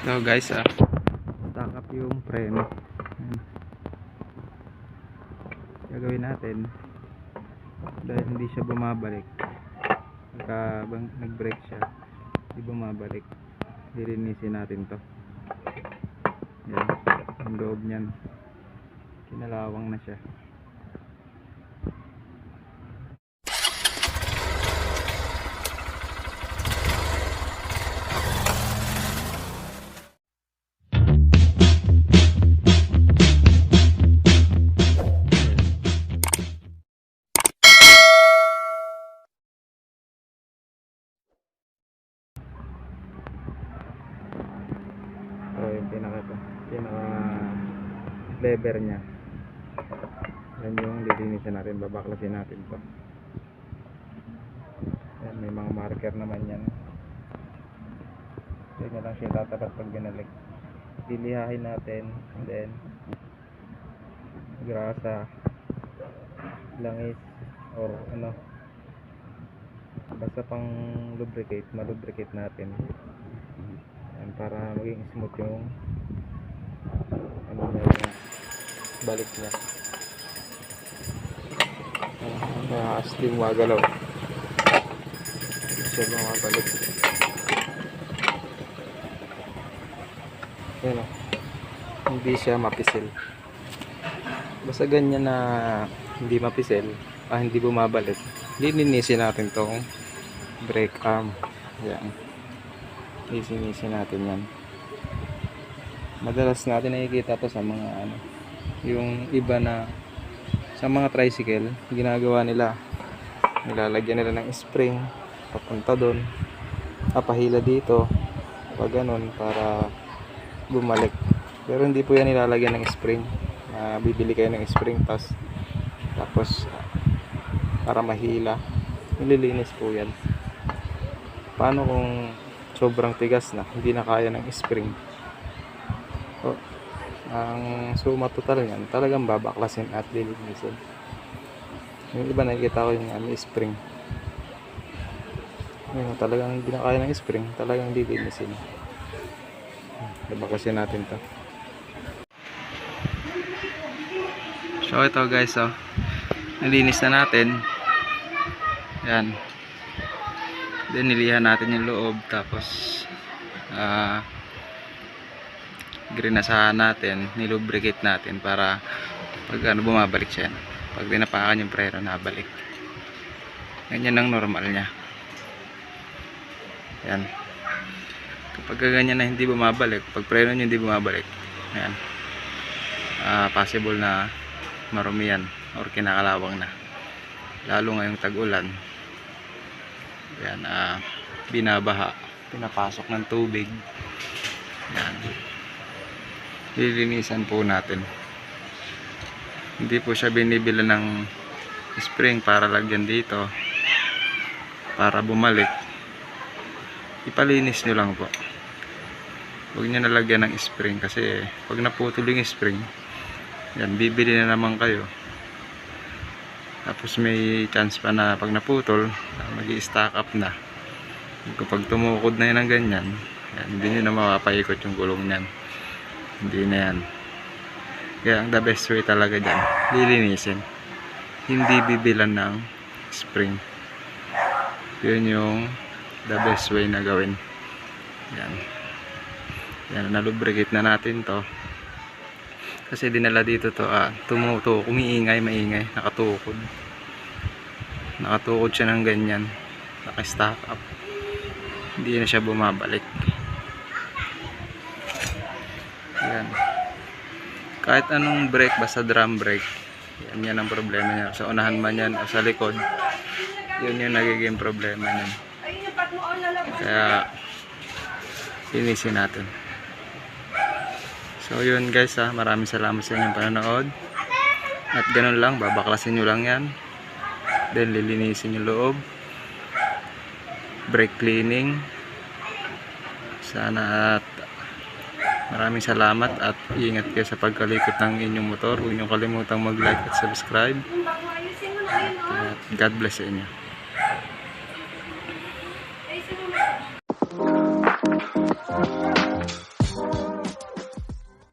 So guys, ah, stack yung preno. Gagawin natin dahil hindi siya bumabalik. Pagka bang- nag-brake siya, hindi bumabalik. Lilinisin natin to. Yan, yung loob niyan. Kinalawang na siya. So yung pinaka pinaka lever niya. Yan yung lilinisin natin, babaklasin natin to. Yan, may mga marker naman yan. Hindi na lang siya tatapat pag binalik. Lilihahin natin, and then grasa, langis, or ano, basta pang lubricate, malubricate natin. Para maging smooth yung ano niya yung balik niya. Kaya asling wagalaw. Hindi siya bumabalik. Yan o. Hindi siya mapisil. Basta ganyan na hindi mapisil, ah, hindi bumabalik. Lilinisin natin tong brake arm. Yan. Lilinisin natin yan. Madalas natin nakikita to sa mga ano, yung iba na sa mga tricycle, ginagawa nila. Nilalagyan nila ng spring papunta doon papahila dito pag ganun para bumalik. Pero hindi po yan nilalagyan ng spring. Ah, bibili kayo ng spring tas tapos ah, para mahila. Nililinis po yan. Paano kung sobrang tigas na hindi na kaya ng spring. So, ang suma total yan talagang babaklasin at lilinisin. Yung iba nakikita ko yung ano, spring. Yun, talagang hindi na kaya ng spring talagang lilinisin. Babaklasin natin to. So ito guys oh. Nalinis na natin. Yan then nilihan natin yung loob tapos ah grinasahan natin, nilubricate natin para pag ano bumabalik siya. Pag dinapakan yung preno, nabalik. Ganyan ang normal niya. Yan. Kapag ganyan na hindi bumabalik, pag preno niya hindi bumabalik, yan. Ah, possible na marumi yan or kinakalawang na. Lalo ngayong tag-ulan. Yan, ah, binabaha, pinapasok ng tubig. Yan. Lilinisan po natin. Hindi po siya binibila ng spring para lagyan dito. Para bumalik. Ipalinis nyo lang po. Huwag nyo nalagyan ng spring kasi pag naputol yung spring yan bibili na naman kayo tapos may chance pa na pag naputol mag stack up na. Kapag tumukod na yun ng ganyan yan, hindi nyo na mapapaikot yung gulong nyan hindi na yan. Kaya ang the best way talaga dyan lilinisin. Hindi bibilan ng spring. Yun yung the best way na gawin. Yan. Yan nalubricate na natin to kasi dinala dito to ah, tumuto umiingay maingay nakatukod nakatukod siya ng ganyan naka-stack up hindi na siya bumabalik yan. Kahit anong brake, basta drum brake. Yan, yan ang problema niya. Sa unahan man yan o sa likod, yun yung nagiging problema niya. Kaya, linisin natin. So yun guys ha, maraming salamat sa inyong panonood. At ganun lang, babaklasin nyo lang yan. Then lilinisin yung loob. Brake cleaning. Sana at Maraming salamat at ingat kayo sa pagkalikot ng inyong motor. Huwag niyo kalimutang mag-like at subscribe. At God bless sa inyo.